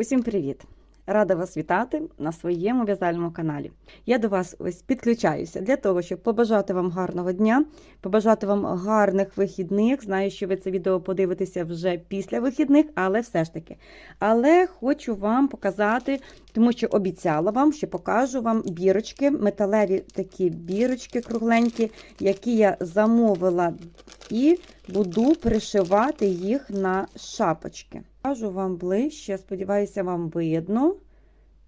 Усім привіт! Рада вас вітати на своєму в'язальному каналі. Я до вас ось підключаюся для того, щоб побажати вам гарного дня, побажати вам гарних вихідних. Знаю, що ви це відео подивитеся вже після вихідних, але все ж таки. Але хочу вам показати, тому що обіцяла вам, що покажу вам бірочки, металеві такі бірочки кругленькі, які я замовила, і буду пришивати їх на шапочки. Покажу вам ближче, сподіваюся, вам видно.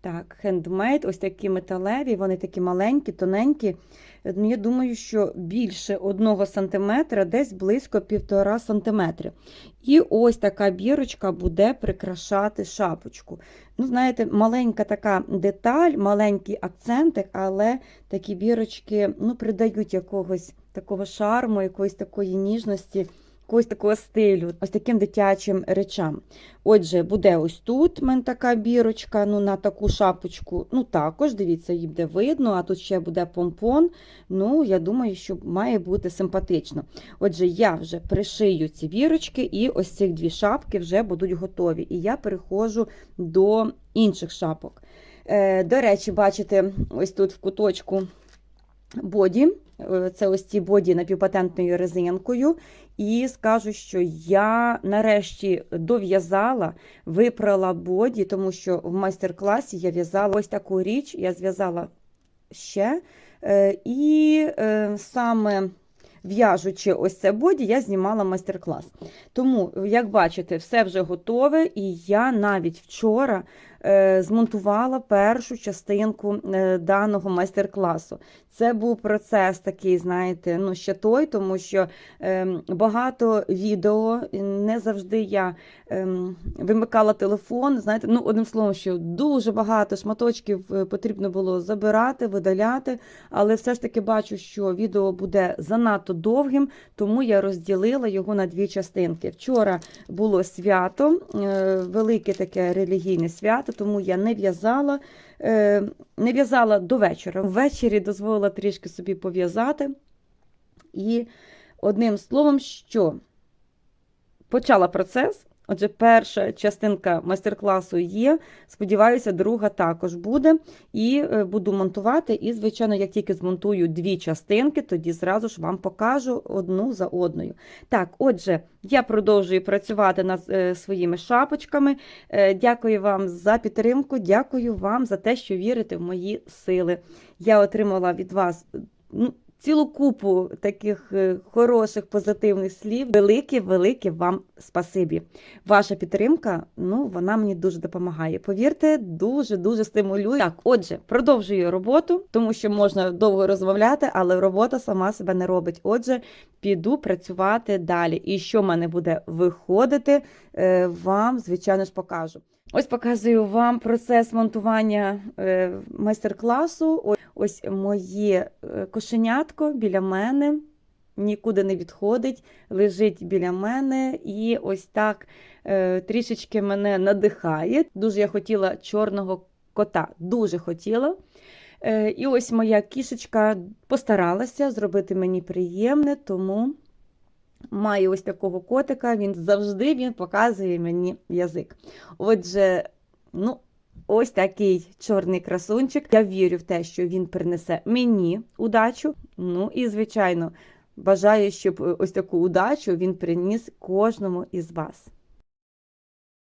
Так, хендмейд, ось такі металеві, вони такі маленькі, тоненькі. Я думаю, що більше 1 см, десь близько 1,5 см. І ось така бірочка буде прикрашати шапочку. Ну, знаєте, маленька така деталь, маленький акцентик, але такі бірочки ну, придають якогось такого шарму, якоїсь такої ніжності якогось такого стилю, ось таким дитячим речам. Отже, буде ось тут в мене така бірочка, ну на таку шапочку. Ну також, дивіться, її буде видно, а тут ще буде помпон. Ну, я думаю, що має бути симпатично. Отже, я вже пришию ці бірочки, і ось ці дві шапки вже будуть готові. І я переходжу до інших шапок. Е, До речі, бачите, ось тут в куточку боді. Це ось ці боді напівпатентною резинкою. І скажу, що я нарешті дов'язала, випрала боді, тому що в майстер-класі я в'язала ось таку річ, я зв'язала ще. Е, І е, саме в'яжучи ось це боді, я знімала майстер-клас. Тому, як бачите, все вже готове, і я навіть вчора змонтувала першу частинку е, даного майстер-класу. Це був процес такий, знаєте, ну ще той, тому що е, багато відео не завжди я е, вимикала телефон. Знаєте, ну одним словом, що дуже багато шматочків е, потрібно було забирати, видаляти, але все ж таки бачу, що відео буде занадто довгим, тому я розділила його на дві частинки. Вчора було свято, е, велике таке релігійне свято, тому я не в'язала. Е, Не в'язала до вечора. Ввечері дозволила трішки собі пов'язати. І одним словом, що почала процес. Отже, перша частинка майстер-класу є. Сподіваюся, друга також буде. І е, буду монтувати. І, звичайно, як тільки змонтую дві частинки, тоді зразу ж вам покажу одну за одною. Так, отже, я продовжую працювати над е, своїми шапочками. Е, Дякую вам за підтримку, дякую вам за те, що вірите в мої сили. Я отримала від вас. ну, Цілу купу таких е, хороших позитивних слів. Велике, велике вам спасибі. Ваша підтримка, ну вона мені дуже допомагає. Повірте, дуже дуже стимулює. Так, отже, продовжую роботу, тому що можна довго розмовляти, але робота сама себе не робить. Отже, піду працювати далі. І що в мене буде виходити, е, вам звичайно ж покажу. Ось показую вам процес монтування е, майстер-класу. Ось- моє е, кошенятко біля мене, нікуди не відходить, лежить біля мене і ось так е, трішечки мене надихає. Дуже я хотіла чорного кота, дуже хотіла. Е, І ось моя кішечка постаралася зробити мені приємне, тому маю ось такого котика, він завжди він показує мені язик. Отже, ну, ось такий чорний красунчик. Я вірю в те, що він принесе мені удачу. Ну і, звичайно, бажаю, щоб е, ось таку удачу він приніс кожному із вас.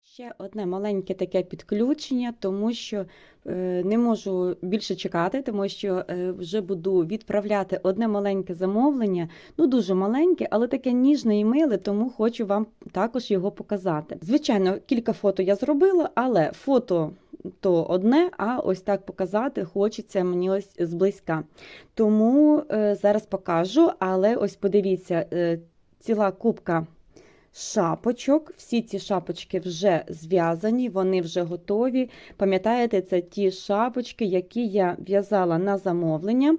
Ще одне маленьке таке підключення, тому що е, не можу більше чекати, тому що е, вже буду відправляти одне маленьке замовлення, ну дуже маленьке, але таке ніжне і миле, тому хочу вам також його показати. Звичайно, кілька фото я зробила, але фото то одне, а ось так показати хочеться мені ось зблизька. Тому е, зараз покажу, але ось подивіться, е, ціла кубка шапочок. Всі ці шапочки вже зв'язані, вони вже готові. Пам'ятаєте, це ті шапочки, які я в'язала на замовлення.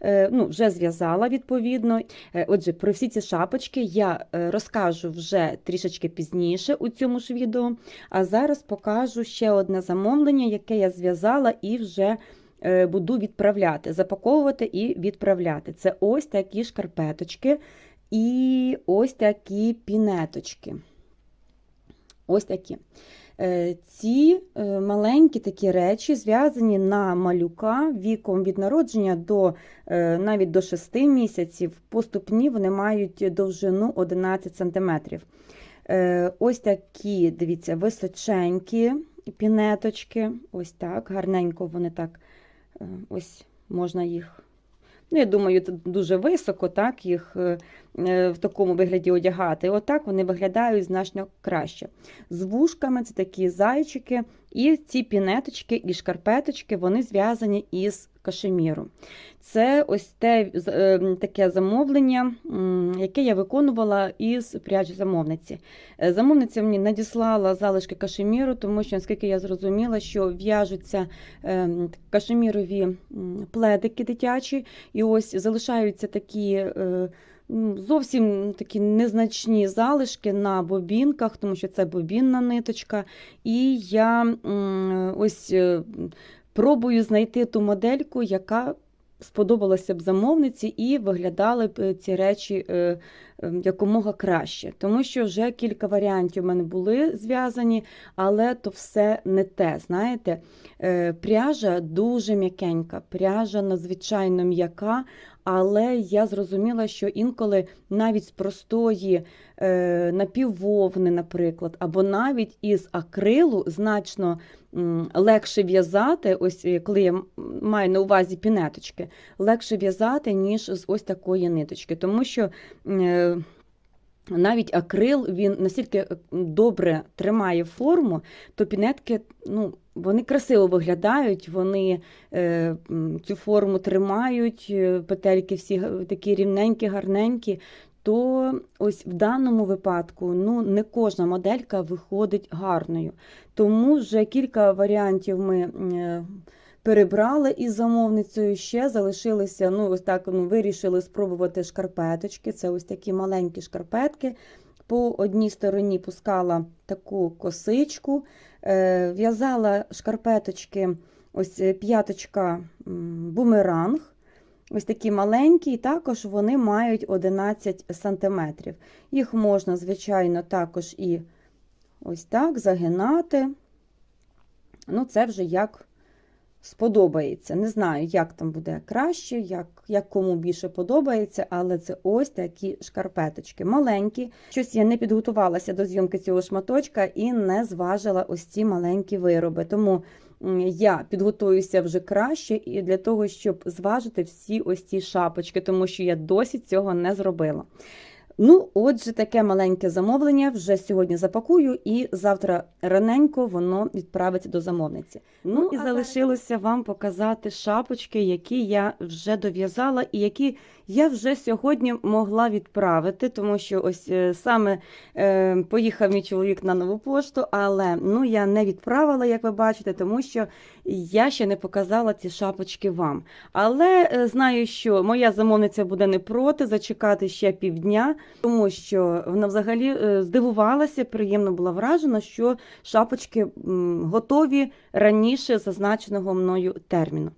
Е, Ну, вже зв'язала відповідно. Е, Отже, про всі ці шапочки я е, розкажу вже трішечки пізніше у цьому ж відео. А зараз покажу ще одне замовлення, яке я зв'язала і вже буду відправляти, запаковувати і відправляти. Це ось такі шкарпеточки і ось такі пінеточки. Ось такі. Е, Ці е, маленькі такі речі зв'язані на малюка віком від народження до е, навіть до 6 місяців. По ступні вони мають довжину 11 см. Ось такі, дивіться, височенькі пінеточки. Ось так, гарненько вони так, ось можна їх. Ну, я думаю, це дуже високо, так, їх е, е, в такому вигляді одягати. Отак вони виглядають значно краще. З вушками це такі зайчики, і ці пінеточки і шкарпеточки вони зв'язані із кашеміру. Це ось те е, таке замовлення, яке я виконувала із пряжі замовниці. Е, Замовниця мені надіслала залишки кашеміру, тому що, наскільки я зрозуміла, що в'яжуться ем, кашемірові пледики дитячі, і ось залишаються такі. е, Зовсім такі незначні залишки на бобінках, тому що це бобінна ниточка. І я ось е, пробую знайти ту модельку, яка сподобалася б замовниці, і виглядали б е, ці речі е, е, якомога краще. Тому що вже кілька варіантів в мене були зв'язані, але то все не те. Знаєте, Е, пряжа дуже м'якенька, пряжа надзвичайно м'яка. Але я зрозуміла, що інколи навіть з простої е, напіввовни, наприклад, або навіть із акрилу значно легше в'язати, ось е, коли я маю на увазі пінеточки, легше в'язати, ніж з ось такої ниточки. Тому що е, навіть акрил він настільки е, добре тримає форму, то пінетки ну, вони красиво виглядають, вони е, цю форму тримають, е, петельки всі такі рівненькі, гарненькі. То ось в даному випадку ну, не кожна моделька виходить гарною. Тому вже кілька варіантів ми е, перебрали із замовницею. Ще залишилися, ну, ось так ну, вирішили спробувати шкарпеточки. Це ось такі маленькі шкарпетки. По одній стороні пускала таку косичку, в'язала шкарпеточки, ось е, п'яточка бумеранг. Ось такі маленькі, і також вони мають 11 сантиметрів. Їх можна, звичайно, також і ось так загинати. Ну, це вже як сподобається. Не знаю, як там буде краще, як, як кому більше подобається, але це ось такі шкарпеточки. Маленькі. Щось я не підготувалася до зйомки цього шматочка і не зважила ось ці маленькі вироби. Тому я підготуюся вже краще і для того, щоб зважити всі ось ці шапочки, тому що я досі цього не зробила. Ну, отже, таке маленьке замовлення вже сьогодні запакую, і завтра раненько воно відправиться до замовниці. Ну, і залишилося вам показати шапочки, які я вже дов'язала, і які я вже сьогодні могла відправити, тому що ось е, саме е, поїхав мій чоловік на нову пошту, але ну я не відправила, як ви бачите, тому що я ще не показала ці шапочки вам. Але е, знаю, що моя замовниця буде не проти зачекати ще півдня, тому що вона взагалі е, здивувалася, приємно була вражена, що шапочки готові раніше зазначеного мною терміну.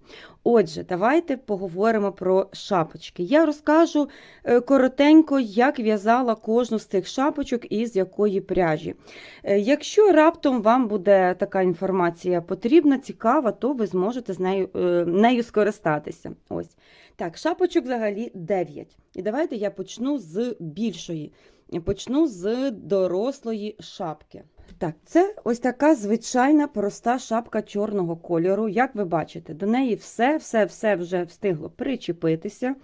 Отже, давайте поговоримо про шапочки. Я розкажу е, коротенько, як в'язала кожну з цих шапочок і з якої пряжі. Е, Якщо раптом вам буде така інформація потрібна, цікава, то ви зможете з нею, е, нею скористатися. Ось. Так, шапочок взагалі 9. І давайте я почну з більшої. Почну з дорослої шапки. Так, це ось така звичайна проста шапка чорного кольору. Як ви бачите, до неї все, все, все вже встигло причепитися.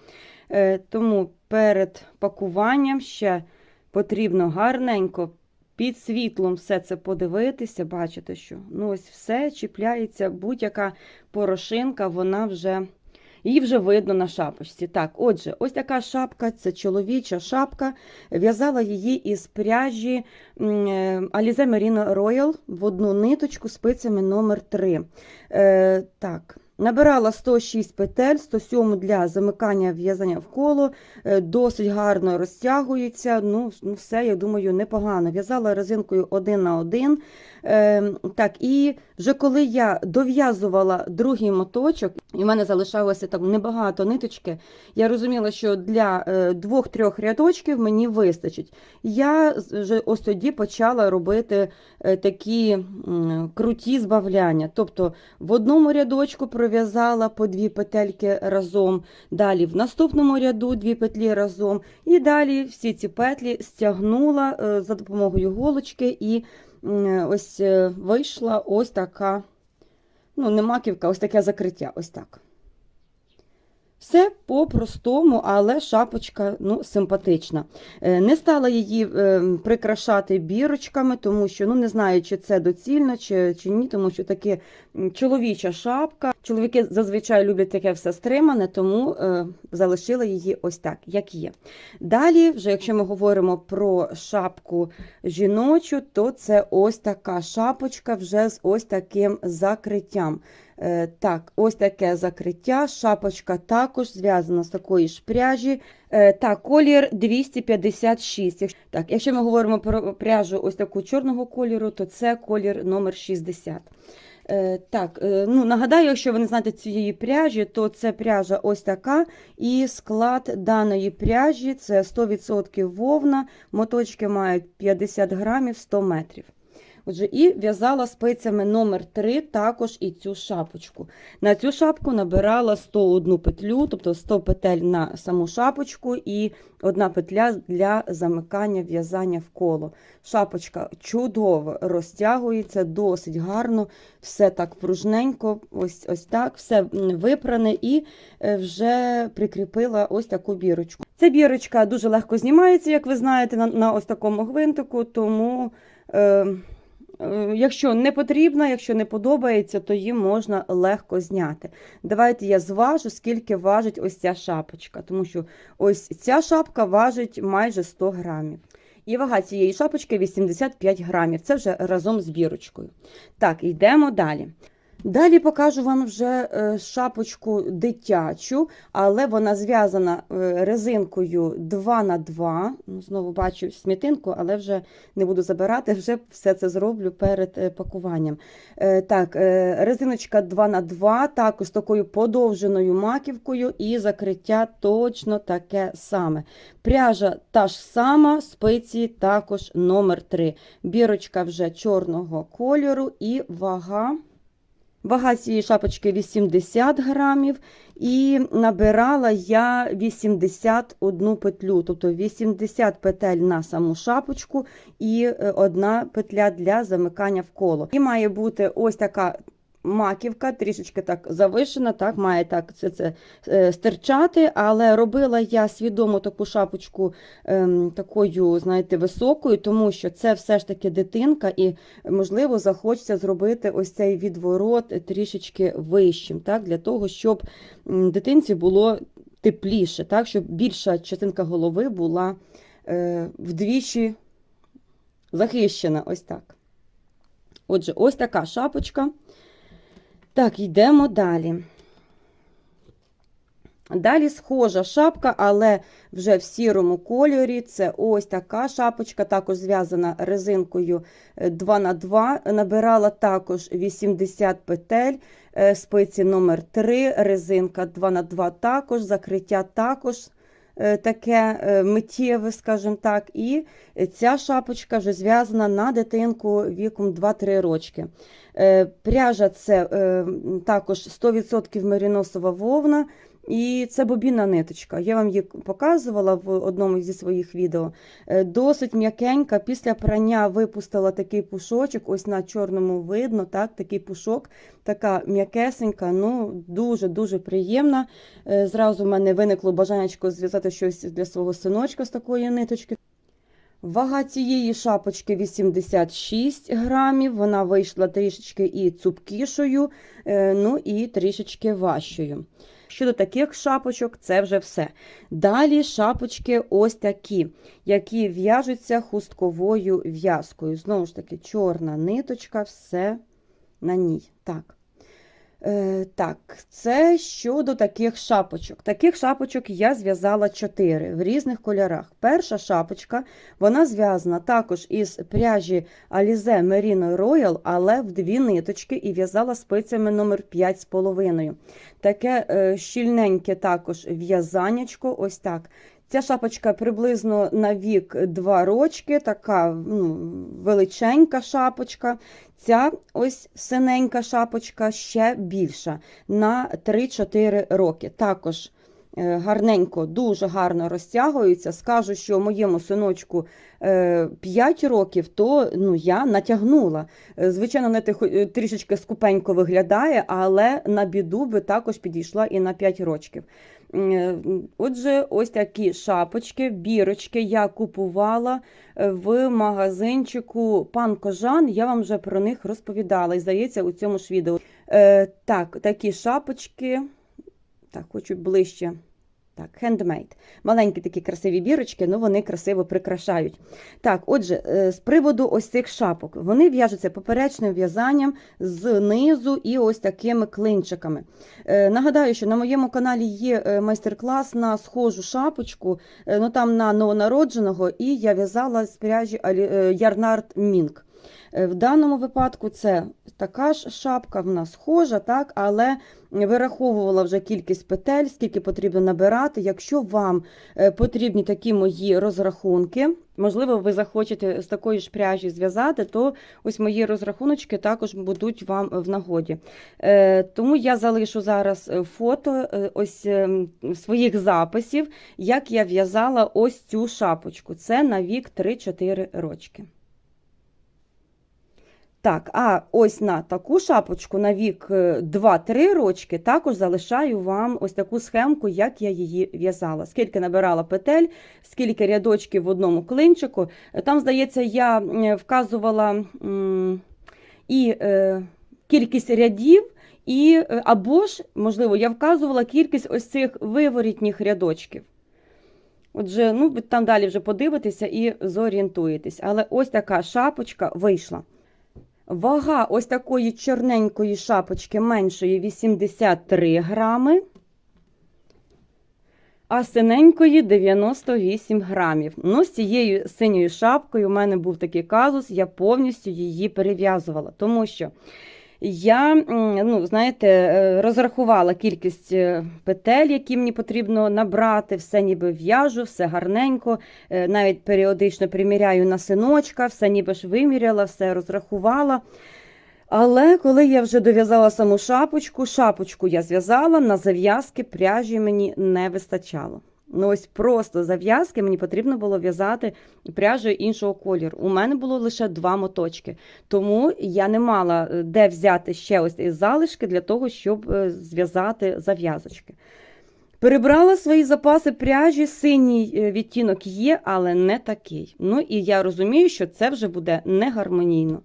Е, Тому перед пакуванням ще потрібно гарненько під світлом все це подивитися. Бачите, що ну ось все чіпляється, будь-яка порошинка, вона вже. Її вже видно на шапочці. Так, отже, ось така шапка, це чоловіча шапка. В'язала її із пряжі е, Alize Merino Royal в одну ниточку спицями номер 3 Е, Так. Набирала 106 петель, 107 для замикання в'язання в коло, е, досить гарно розтягується. Ну, ну, все, я думаю, непогано. В'язала резинкою один на один так, і вже коли я дов'язувала другий моточок, і в мене залишалося там небагато ниточки, я розуміла, що для е, двох-трьох рядочків мені вистачить. Я вже ось тоді почала робити е, такі круті збавляння. Тобто в одному рядочку пров'язала по дві петельки разом, далі в наступному ряду дві петлі разом, і далі всі ці петлі стягнула е, за допомогою голочки, і ось е, вийшла ось така, ну, не маківка, ось таке закриття. Ось так. Все по-простому, але шапочка ну, симпатична. Е, Не стала її е, прикрашати бірочками, тому що ну, не знаю, чи це доцільно, чи, чи ні, тому що таке чоловіча шапка. Чоловіки зазвичай люблять таке все стримане, тому е, залишила її ось так, як є. Далі, вже якщо ми говоримо про шапку жіночу, то це ось така шапочка вже з ось таким закриттям. Е, Так, ось таке закриття. Шапочка також зв'язана з такої ж пряжі. Е, Так, колір 256. Якщо- Так, якщо ми говоримо про пряжу ось таку чорного кольору, то це колір номер 60. Е, Так, ну нагадаю, якщо ви не знаєте цієї пряжі, то це пряжа ось така, і склад даної пряжі це 100% вовна, моточки мають 50 грамів 100 метрів. Отже, і в'язала спицями номер 3 також і цю шапочку. На цю шапку набирала 101 петлю, тобто 100 петель на саму шапочку і одна петля для замикання в'язання в коло. Шапочка чудово розтягується, досить гарно, все так пружненько, ось, ось так, все випране і е, вже прикріпила ось таку бірочку. Ця бірочка дуже легко знімається, як ви знаєте, на, на ось такому гвинтику, тому. Е, Якщо не потрібна, якщо не подобається, то її можна легко зняти. Давайте я зважу, скільки важить ось ця шапочка, тому що ось ця шапка важить майже 100 грамів. І вага цієї шапочки 85 грамів. Це вже разом з бірочкою. Так, йдемо далі. Далі покажу вам вже е, шапочку дитячу, але вона зв'язана е, резинкою 2 на 2 Ну, Знову бачу смітинку, але вже не буду забирати, вже все це зроблю перед е, пакуванням. Так, резиночка 2 на 2 також такою подовженою маківкою і закриття точно таке саме. Пряжа та ж сама, спиці також номер 3. Бірочка вже чорного кольору і вага. Вага цієї шапочки 80 грамів, і набирала я 81 петлю, тобто 80 петель на саму шапочку і е, одна петля для замикання в коло. І має бути ось така маківка, трішечки так завишена, так, має так це, це е, стирчати, але робила я свідомо таку шапочку ем, такою, знаєте, високою, тому що це все ж таки дитинка, і можливо захочеться зробити ось цей відворот трішечки вищим, так, для того, щоб дитинці було тепліше, так, щоб більша частинка голови була е, вдвічі захищена. Ось так. Отже, ось така шапочка. Так, йдемо далі. Далі схожа шапка, але вже в сірому кольорі. Це ось така шапочка, також зв'язана резинкою 2 на 2 Набирала також 80 петель, е, спиці номер 3 резинка 2 на 2 також, закриття також е, таке е, миттєве, скажімо так. І ця шапочка вже зв'язана на дитинку віком 2-3 рочки. Е, Пряжа це е, також 100% меріносова вовна. І це бобінна ниточка. Я вам її показувала в одному зі своїх відео. Е, Досить м'якенька. Після прання випустила такий пушочок. Ось на чорному видно, так, такий пушок, така м'якесенька, ну дуже-дуже приємна. Е, Зразу в мене виникло бажаннячко зв'язати щось для свого синочка з такої ниточки. Вага цієї шапочки 86 грамів. Вона вийшла трішечки і цупкішою, е, ну і трішечки важчою. Щодо таких шапочок, це вже все. Далі шапочки ось такі, які в'яжуться хустковою в'язкою. Знову ж таки, чорна ниточка, все на ній. Так. Е, так, це щодо таких шапочок. Таких шапочок я зв'язала чотири в різних кольорах. Перша шапочка, вона зв'язана також із пряжі Alize Merino Royal, але в дві ниточки і в'язала спицями номер 5,5. Таке е, щільненьке також в'язанячко, ось так. Ця шапочка приблизно на вік 2 рочки, така ну, величенька шапочка. Ця ось синенька шапочка ще більша на 3-4 роки. Також е, гарненько, дуже гарно розтягується. Скажу, що моєму синочку е, 5 років, то ну, я натягнула. Е, Звичайно, не трішечки скупенько виглядає, але на біду би також підійшла і на 5 років. Е, Отже, ось такі шапочки, бірочки я купувала е, в магазинчику Пан Кожан. Я вам вже про них розповідала, і здається, у цьому ж відео. Е, так, такі шапочки. Так, хочу ближче. Так, хендмейд. Маленькі такі красиві бірочки, ну вони красиво прикрашають. Так, отже, е, з приводу ось цих шапок. Вони в'яжуться поперечним в'язанням знизу і ось такими клинчиками. Е, Нагадаю, що на моєму каналі є е, майстер-клас на схожу шапочку, ну там на новонародженого, і я в'язала з пряжі Ярнард Мінк. Е, В даному випадку це така ж шапка, вона схожа, так, але вираховувала вже кількість петель, скільки потрібно набирати. Якщо вам е, потрібні такі мої розрахунки, можливо, ви захочете з такої ж пряжі зв'язати, то ось мої розрахуночки також будуть вам в нагоді. Е, Тому я залишу зараз фото ось ем, своїх записів, як я в'язала ось цю шапочку. Це на вік 3-4 рочки. Так, а ось на таку шапочку на вік е, 2-3 рочки також залишаю вам ось таку схемку, як я її в'язала. Скільки набирала петель, скільки рядочків в одному клинчику. Е, Там, здається, я е, вказувала і е, кількість рядів, і, е, або ж, можливо, я вказувала кількість ось цих виворітніх рядочків. Отже, ну, там далі вже подивитеся і зорієнтуєтесь. Але ось така шапочка вийшла. Вага ось такої чорненької шапочки меншої 83 грами, а синенької 98 грамів. Ну, з цією синьою шапкою у мене був такий казус, я повністю її перев'язувала, тому що я, ну, знаєте, е, розрахувала кількість е, петель, які мені потрібно набрати, все ніби в'яжу, все гарненько, е, навіть періодично приміряю на синочка, все ніби ж виміряла, все розрахувала. Але коли я вже дов'язала саму шапочку, шапочку я зв'язала, на зав'язки пряжі мені не вистачало. Ну ось просто зав'язки мені потрібно було в'язати пряжею іншого кольору. У мене було лише два моточки, тому я не мала е, де взяти ще ось залишки для того, щоб е, зв'язати зав'язочки. Перебрала свої запаси пряжі, синій е, відтінок є, але не такий. Ну і я розумію, що це вже буде не гармонійно.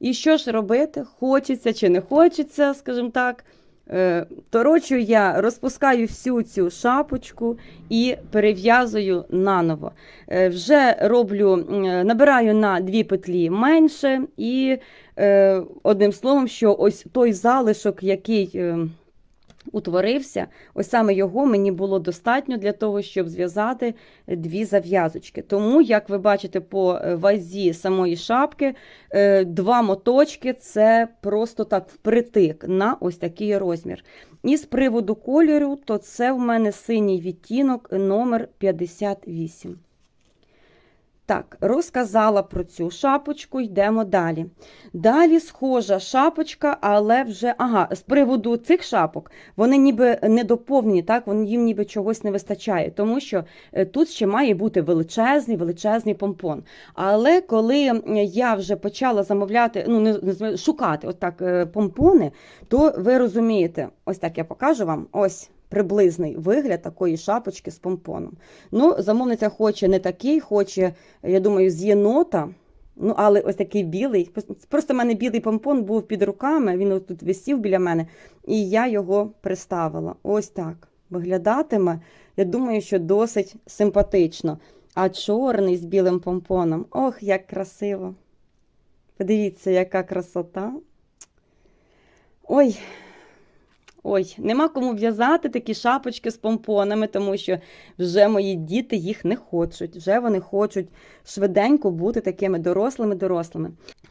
І що ж робити? Хочеться чи не хочеться, скажімо так. Е, Торочу я розпускаю всю цю шапочку і перев'язую наново. Е, Вже роблю, е, набираю на дві петлі менше, і одним словом, що ось той залишок, який е, утворився, ось саме його мені було достатньо для того, щоб зв'язати дві зав'язочки. Тому, як ви бачите по е, вазі самої шапки, е, два моточки це просто так впритик на ось такий розмір. І з приводу кольору, то це в мене синій відтінок номер 58. Так, розказала про цю шапочку, йдемо далі. Далі схожа шапочка, але вже ага, з приводу цих шапок вони ніби не доповнені, так, вони їм ніби чогось не вистачає, тому що е, тут ще має бути величезний, величезний помпон. Але коли я вже почала замовляти, ну не, шукати отак е, помпони, то ви розумієте, ось так я покажу вам. Ось. Приблизний вигляд такої шапочки з помпоном. Ну, замовниця хоче не такий, хоче, я думаю, з єнота. Ну, але ось такий білий. Просто в мене білий помпон був під руками, він тут висів біля мене, і я його приставила. Ось так. Виглядатиме, я думаю, що досить симпатично. А чорний з білим помпоном. Ох, як красиво. Подивіться, яка красота. Ой, Ой, нема кому в'язати такі шапочки з помпонами, тому що вже мої діти їх не хочуть. Вже вони хочуть швиденько бути такими дорослими дорослими.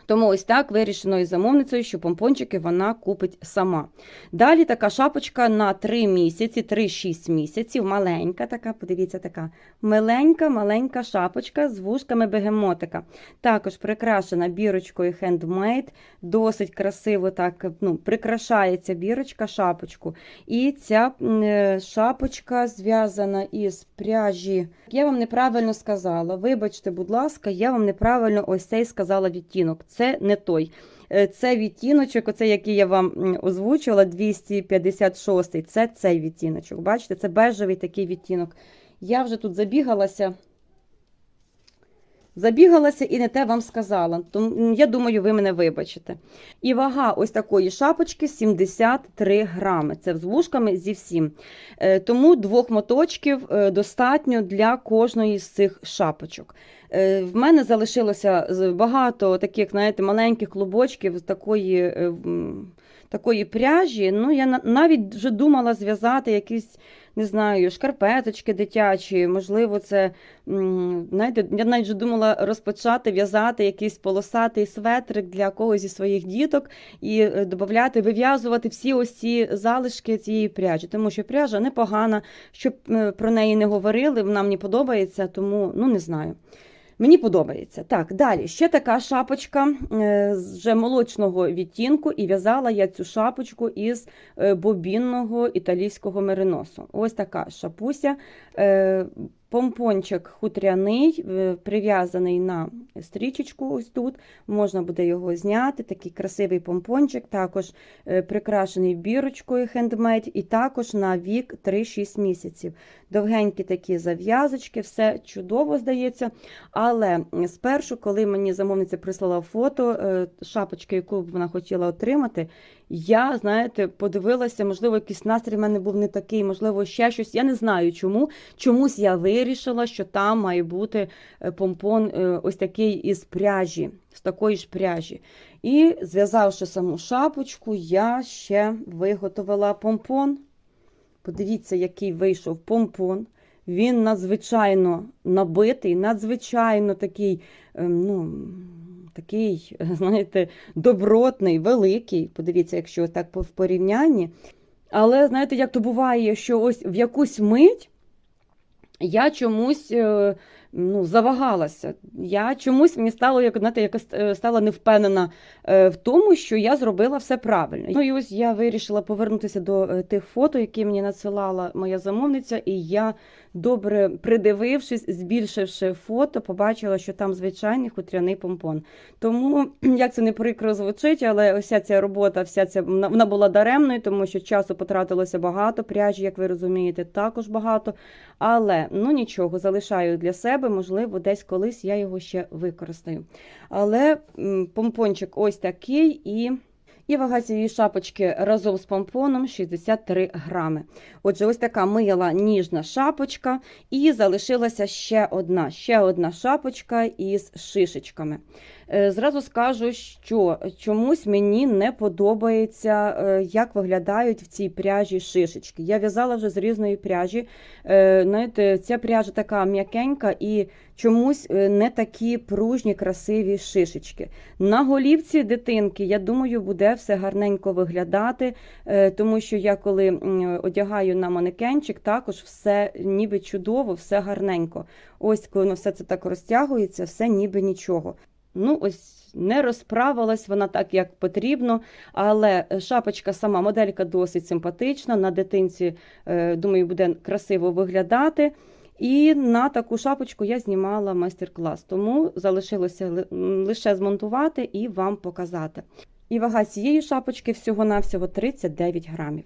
Тому ось так вирішено із замовницею, що помпончики вона купить сама. Далі така шапочка на 3 місяці, 3-6 місяців, маленька така, подивіться, така миленька, маленька шапочка з вушками бегемотика. Також прикрашена бірочкою handmade, досить красиво так ну, прикрашається бірочка шапочку. І ця е, шапочка зв'язана із пряжі. Я вам неправильно сказала. Вибачте, будь ласка, я вам неправильно ось цей сказала відтінок. Це не той. Е, Це відтіночок, оцей, який я вам озвучувала, 256 Це цей відтіночок. Бачите, це бежевий такий відтінок. Я вже тут забігалася. Забігалася і не те вам сказала. Тому я думаю, ви мене вибачите. І вага ось такої шапочки 73 грами. Це з вушками зі всім. Е, Тому двох моточків е, достатньо для кожної з цих шапочок. Е, В мене залишилося багато таких, знаєте, маленьких клубочків такої, такої пряжі. Ну, я навіть вже думала зв'язати якісь, не знаю, шкарпеточки дитячі. Можливо, це, знаєте, я навіть думала розпочати в'язати якийсь полосатий светрик для когось зі своїх діток і е, додати, вив'язувати всі ось ці залишки цієї пряжі, тому що пряжа непогана, щоб е, про неї не говорили, вона мені подобається, тому ну не знаю. Мені подобається. Так, далі ще така шапочка е, з вже молочного відтінку, і в'язала я цю шапочку із е, бобінного італійського мериносу. Ось така шапуся. Помпончик хутряний, е, прив'язаний на стрічечку ось тут. Можна буде його зняти. Такий красивий помпончик, також е, прикрашений бірочкою хендмейд, і також на вік 3-6 місяців. Довгенькі такі зав'язочки, все чудово здається. Але спершу, коли мені замовниця прислала фото е, шапочки, яку б вона хотіла отримати, я, знаєте, подивилася, можливо, якийсь настрій в мене був не такий, можливо, ще щось. Я не знаю чому. Чомусь я вирішила, що там має бути е, помпон е, ось такий із пряжі, з такої ж пряжі. І зв'язавши саму шапочку, я ще виготовила помпон. Подивіться, який вийшов помпон. Він надзвичайно набитий, надзвичайно такий, ем, ну, такий, знаєте, добротний, великий. Подивіться, якщо так в порівнянні. Але знаєте, як то буває, що ось в якусь мить я чомусь е, ну, завагалася. Я чомусь мені стало, як знаєте, якось е, стала невпевнена е, в тому, що я зробила все правильно. Ну і ось я вирішила повернутися до тих фото, які мені надсилала моя замовниця, і я добре придивившись, збільшивши фото, побачила, що там звичайний хутряний помпон. Тому, як це не прикро звучить, але ось ця робота, вся ця вона була даремною, тому що часу потратилося багато, пряжі, як ви розумієте, також багато. Але ну нічого, залишаю для себе, можливо, десь колись я його ще використаю. Але помпончик ось такий і. І вага цієї шапочки разом з помпоном 63 грами. Отже, ось така мила ніжна шапочка, і залишилася ще одна, ще одна шапочка із шишечками. Е, Зразу скажу, що чомусь мені не подобається, е, як виглядають в цій пряжі шишечки. Я в'язала вже з різної пряжі. Е, Знаєте, ця пряжа така м'якенька і чомусь не такі пружні, красиві шишечки. На голівці дитинки, я думаю, буде все гарненько виглядати, тому що я коли одягаю на манекенчик, також все ніби чудово, все гарненько. Ось коли все це так розтягується, все ніби нічого. Ну, ось не розправилась вона так, як потрібно, але шапочка сама моделька досить симпатична. На дитинці, е, думаю, буде красиво виглядати. І на таку шапочку я знімала майстер-клас, тому залишилося лише змонтувати і вам показати. І вага цієї шапочки всього-навсього 39 грамів.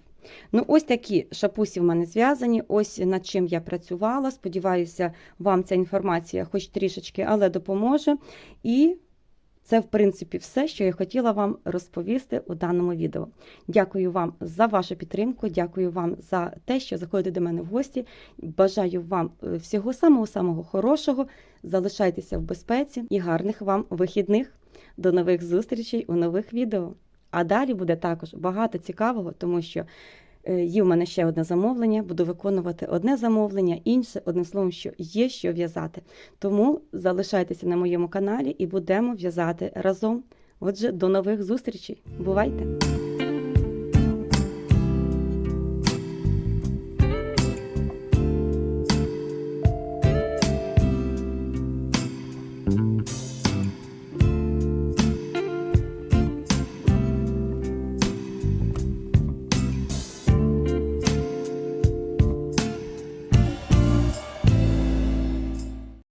Ну, ось такі шапусі в мене зв'язані, ось над чим я працювала. Сподіваюся, вам ця інформація хоч трішечки, але допоможе. І це, в принципі, все, що я хотіла вам розповісти у даному відео. Дякую вам за вашу підтримку, дякую вам за те, що заходите до мене в гості. Бажаю вам е, всього самого-самого хорошого. Залишайтеся в безпеці і гарних вам вихідних. До нових зустрічей у нових відео. А далі буде також багато цікавого, тому що Е, Є в мене ще одне замовлення, буду виконувати одне замовлення, інше, одним словом, що є що в'язати. Тому залишайтеся на моєму каналі і будемо в'язати разом. Отже, до нових зустрічей. Бувайте!